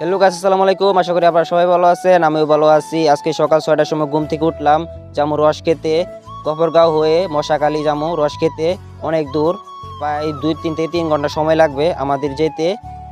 Hello গাছ আসসালামু আলাইকুম। আশা করি আপনারা সবাই ভালো আছেন, আমিও ভালো আছি। আজকে সকাল ছয়টার সময় ঘুম থেকে উঠলাম যামু রস খেতে। গফরগাঁও হয়ে মশাকালি যামু রস খেতে, অনেক দূর, প্রায় দুই তিন থেকে তিন ঘণ্টা সময় লাগবে আমাদের যেতে।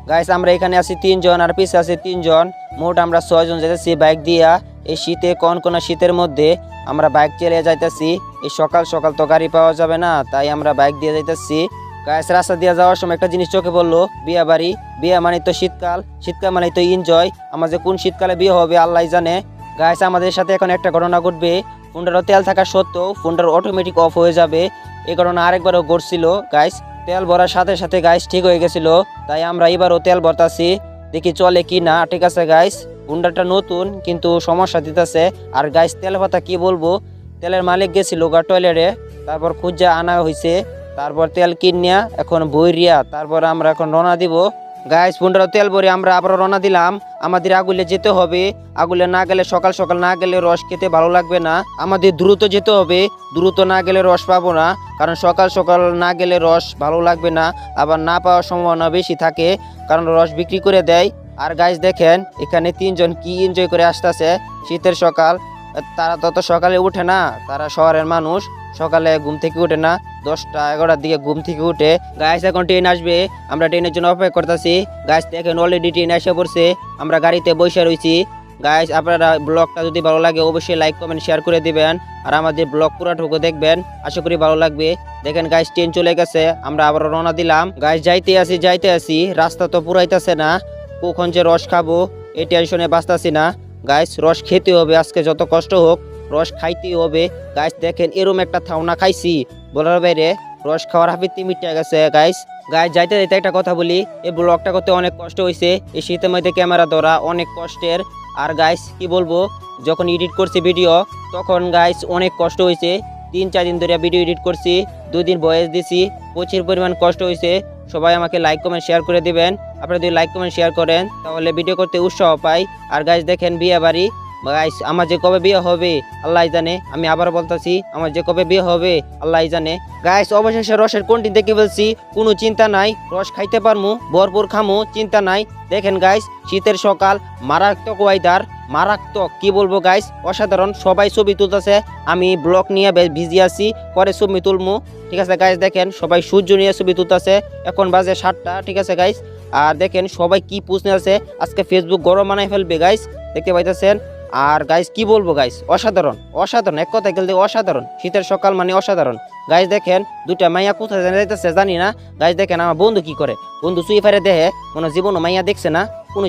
গাইস, আমরা এখানে আছি তিনজন আর পিছে আছে তিনজন। মোট আমরা ছয়জন যেতেছি বাইক দিয়া। এই শীতে, কোন কোন শীতের মধ্যে আমরা বাইক চালিয়ে যাইতেছি। এই সকাল সকাল তো গাড়ি পাওয়া যাবে না, তাই আমরা বাইক দিয়ে যাইতেছি। গাইস রাস্তা দিয়ে যাওয়ার সময় একটা জিনিস চোখে বলল বিয়া বাড়ি। বিয়ে মানে তো শীতকাল শীতকাল মানে তো এনজয় আমার যে কোন শীতকালে বিয়ে হবে, আল্লাহ জানে। গাইস আমাদের সাথে এখন একটা ঘটনা ঘটবে। ফোনটারও তেল থাকা সত্ত্বেও ফোনটার অটোমেটিক অফ হয়ে যাবে। এই ঘটনা আরেকবারও ঘটছিল গাইস তেল ভরার সাথে সাথে গাইস ঠিক হয়ে গেছিল। তাই আমরা এবারও তেল ভরতাছি। দেখি চলে কি না, ঠিক আছে গাইস হুন্ডাটা নতুন, কিন্তু সমস্যা দিতেছে। আর গাইস তেল ভাতা কি বলব? তেলের মালিক গেছিল গা টয়লেটে তারপর খুঁজা আনা হয়েছে তারপর তেল কিনিয়া এখন বইরিয়া তারপর আমরা এখন রওনা দিব। গাইস পনেরো তেল ভরে আমরা আবার রওনা দিলাম। আমাদের আগুলে যেতে হবে। আগুলে না গেলে, সকাল সকাল না গেলে রস খেতে ভালো লাগবে না। আমাদের দ্রুত যেতে হবে। দ্রুত না গেলে রস পাবো না। কারণ সকাল সকাল না গেলে রস ভালো লাগবে না। আবার না পাওয়ার সম্ভাবনা বেশি থাকে। কারণ রস বিক্রি করে দেয়। আর গাইস দেখেন, এখানে তিনজন কি এনজয় করে আসতেছে শীতের সকাল। তারা তত সকালে উঠে না, তারা শহরের মানুষ। সকালে ঘুম থেকে উঠে না, দশটা, এগারোটার দিকে ঘুম থেকে উঠে। গাইস এখন ট্রেন আসবে। আমরা ট্রেনের জন্য অপেক্ষা করতেছি। গাইস দেখেন অলরেডি ট্রেন এসে পড়ছে। আমরা গাড়িতে বসে রয়েছি। গাইস আপনারা ব্লগটা যদি ভালো লাগে, অবশ্যই লাইক কমেন্ট শেয়ার করে দিবেন। আর আমাদের ব্লগ পুরাটুকু দেখবেন। আশা করি ভালো লাগবে। দেখেন গাইস ট্রেন চলে গেছে। আমরা আবার রওনা দিলাম। গাইস যাইতে আসি যাইতে আসি রাস্তা তো পুরাইতেছে না। কখন যে রস খাব, এই টেনশনে বাঁচতাছি না। গাইস, রস খেতে হবে, আজকে যত কষ্ট হোক, রস খাইতেই হবে। গাইস, দেখেন, এরম একটা থাওনা খাইছি। বলার বাইরে, রস খাওয়ার হাফিতে মিটে গেছে, গাইস। গাইস, যাইতে যাইতে একটা কথা বলি, এই ব্লগটা করতে অনেক কষ্ট হয়েছে এই শীতের মধ্যে ক্যামেরা ধরা অনেক কষ্টের। আর গাইস, কি বলব, যখন এডিট করছি ভিডিও তখন গাইস অনেক কষ্ট হয়েছে তিন, চার দিন ধরে ভিডিও এডিট করছি, দুদিন বয়স দিছি, প্রচুর পরিমাণ কষ্ট হয়েছে সবাই আমাকে লাইক কমেন্ট শেয়ার করে দিবেন। আপনারা যদি লাইক কমেন্ট শেয়ার করেন, তাহলে ভিডিও করতে উৎসাহ পাই। আর গাছ দেখেন বিয়ে বাড়ি। গাইস আমার যে কবে বিয়ে হবে আল্লাহ জানে। আমি আবার বলতেছি, আমার যে কবে বিয়ে হবে আল্লাহ জানে। গাইস অবশেষে রসের কোনটি দেখে বলছি কোনো চিন্তা নাই, রস খাইতে পারমু, ভরপুর খামু, চিন্তা নাই। দেখেন গাইস শীতের সকাল, মারাত্মক ওয়াইদার মারাত্মক, কি বলব গাইস অসাধারণ, সবাই ছবি তুলতেছে, আমি ব্লক নিয়ে বিজি আছি, পরে ছবি তুলমু। ঠিক আছে গাইস দেখেন, সবাই সূর্য নিয়ে ছবি তুলতেছে, এখন বাজে সাতটা, ঠিক আছে গাইস আর দেখেন, সবাই কি পুষনে আছে, আজকে ফেসবুক গরম বানাই ফেলবে গাইস দেখতে পাইতেছেন। আর গাইস কি বলব গাইস অসাধারণ অসাধারণ, এক কথায় গেলে অসাধারণ। শীতের সকাল মানে অসাধারণ। গাইস দেখেন দুটা মাইয়া কোথায় যাইতেছে জানি না। গাইস দেখেন আমার বন্ধু কি করে? বন্ধু সুই ফারে দেহে কোনো জীবনও মাইয়া দেখছে না। কোনো